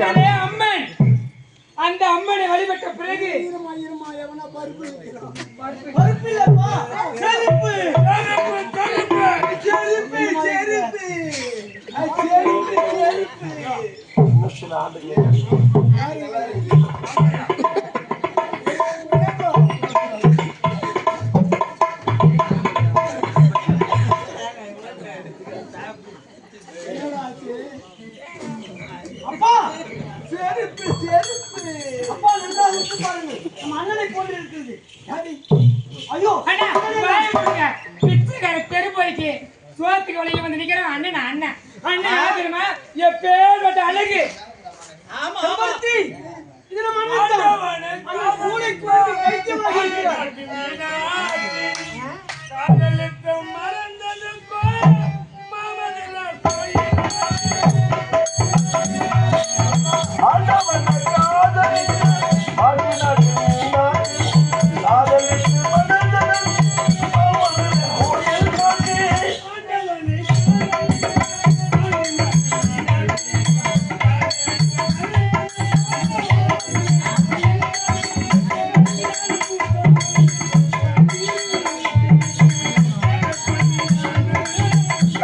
எங்களே அம்மன். அந்த அம்மனை வழிபட்ட பிறகு இருமா அண்ணன் அண்ணன்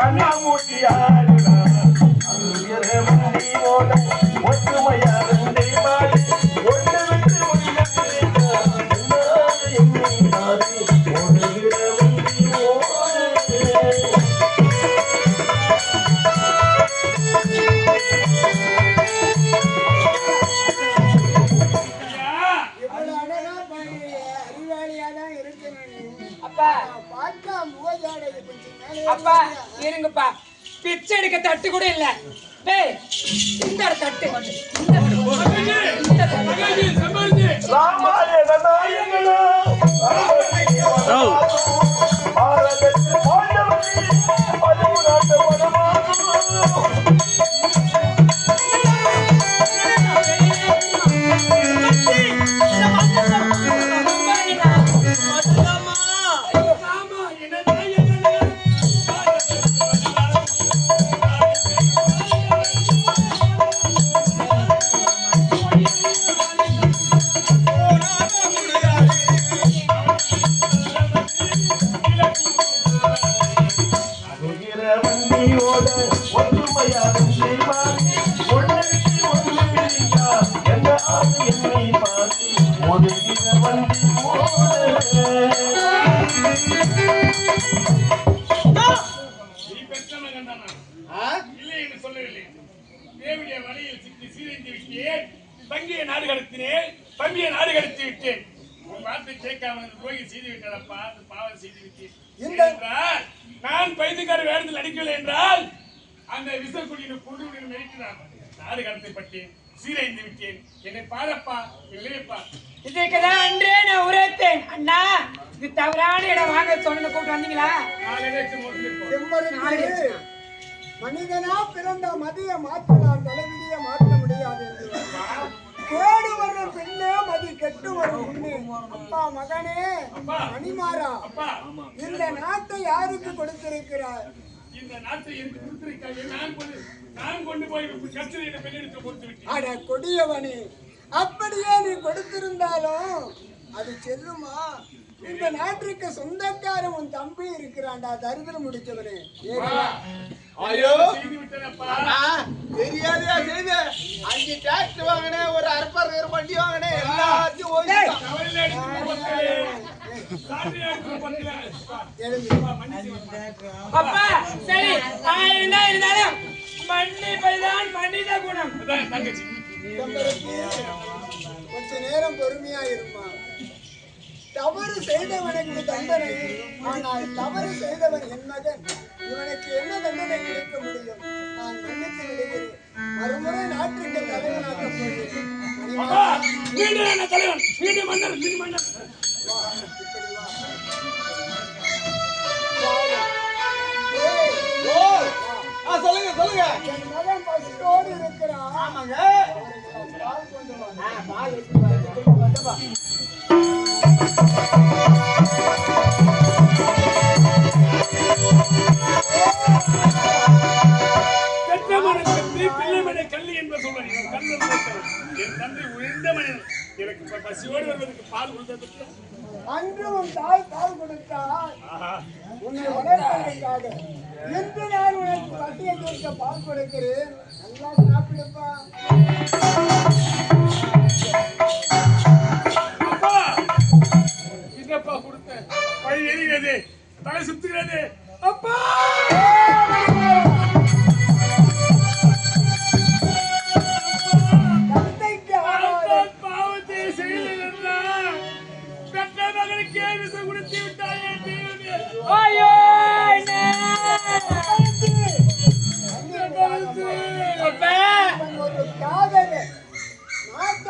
இவ்வளவு அப்பா இருங்கப்பா. பிச்சை எடுக்க தட்டு கூட இல்ல. டேய் இந்த தட்டு. இந்த உன் வார்த்தை கேட்காம துரோகி செய்து விட்டதப்பா அந்த பாவம் செய்து விட்டேன் நான் பைத்தியக்கார வேடத்தில் அடிக்கவில்லை என்றால் அந்த விசக்குடியை கொண்டு விட நினைக்கிறான் நாடு கடத்தப்பட்டேன் சீரைந்து விட்டேன். என்னை பாரப்பா இல்லையப்பா. இதுக்குதான் அன்றே நான் உரைத்தேன். அண்ணா இது தவறான இடம். வாங்க சொன்ன கூப்பிட்டு வந்தீங்களா? மனிதனா பிறந்த மதிய மாற்றலாம் தலைவிதிய மாற்ற முடியாது என்று. கேடு வரும் பெண்ணே மதி அப்பா மகனே அப்பா. மணிமாறா அப்பா. இந்த நாட்டை யாருக்கு கொடுத்திருக்கிறார்? இந்த நாட்டை எனக்கு கொடுத்திருக்காங்க நான் கொண்டு நான் கொண்டு போய் கஸ்தூரி என்ற பெண்ணிடத்தை கொடுத்து விட்டேன். அட கொடியவனே அப்படியே நீ கொடுத்திருந்தாலும் அது செல்லுமா? இந்த நாட்டிற்கு சொந்தக்காரன் உன் தம்பி இருக்கிறான்டா தரித்திரம் முடிச்சவனே. ஐயோ. செய்து விட்டேனப்பா ஆ, தெரியாதையா செய்து. அஞ்சு டிராக்டர் வாங்கினேன் ஒரு அற்பர் வண்டி வாங்கினேன். அப்பா சரி. ஆயிரம் தான் இருந்தாலும் மன்னிப்பதுதான் மனித குணம். தங்கச்சி. கொஞ்ச நேரம் பொறுமையா இருமா தவறு செய்தவனுக்கு தண்டனை ஆனால் தவறு செய்தவன் என் மகன். இவனுக்கு என்ன தண்டனை கொடுக்க முடியும்? நான் மன்னித்து விடுகிறேன். மறுமுறை நாட்டுக்கு மீண்டும் என்ன தலைவன்? மீண்டும் மன்னர் மீண்டும் மன்னர். சொல்லுங்க சொல்லுங்க மகன் பசியோடு இருக்கிறான் ஆமாங்க பால் கொண்டு வா. பால் வா, என் தந்தை உயர்ந்த மனிதன். எனக்கு பசியோடு வருவதற்கு பால் கொடுத்ததுக்கு. அன்று உன் தாய் பால் கொடுத்தால் உன்னை வளர்ப்பதற்காக. இன்று நான் உனக்கு பசியை தீர்க்க பால் கொடுக்கிறேன். நல்லா சாப்பிடுப்பா. அப்பா என்னப்பா கொடுத்த பை எரிகிறது. தலை சுத்துகிறது. அப்பா!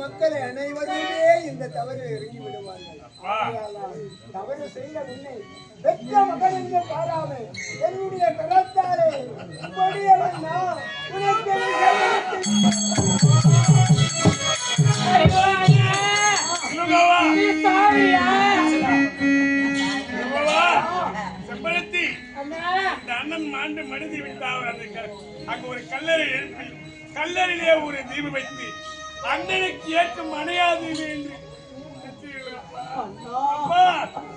மக்களை அனைவருமே இந்த தவறு இறங்கி விடுவார்கள். தவறு செய்த உன்னை பெற்ற என்று பாராமல் என்னுடைய கரத்தாலே கொடியவன் நான் செம்பருத்தி அண்ணன் மாண்டு மனிதி விட்டார். அந்த அங்க ஒரு கல்லறை எழுப்பி கல்லறையிலே ஒரு தீபம் வைத்து அண்ணனுக்கு ஏற்கும் மனையாது என்று. அப்பா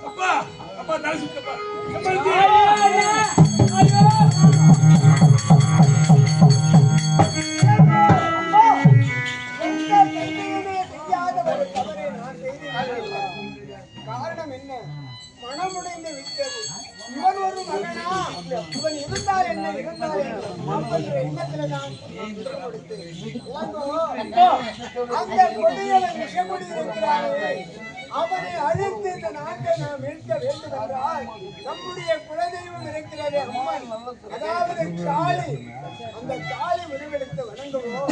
அப்பா அப்பா தலை சுத்தப்பா. என்ன அப்படின்ற எண்ணத்துல நான் கொடுத்து அந்த கொடியவன் விஷமுடி இருக்கிறானே அவனை அழித்து இந்த நாட்டை நாம் மீட்க வேண்டும் என்றால் நம்முடைய குலதெய்வம் இருக்கிறது அம்மன் அதாவது காளி அந்த காளி உருவெடுத்து வணங்குவோம்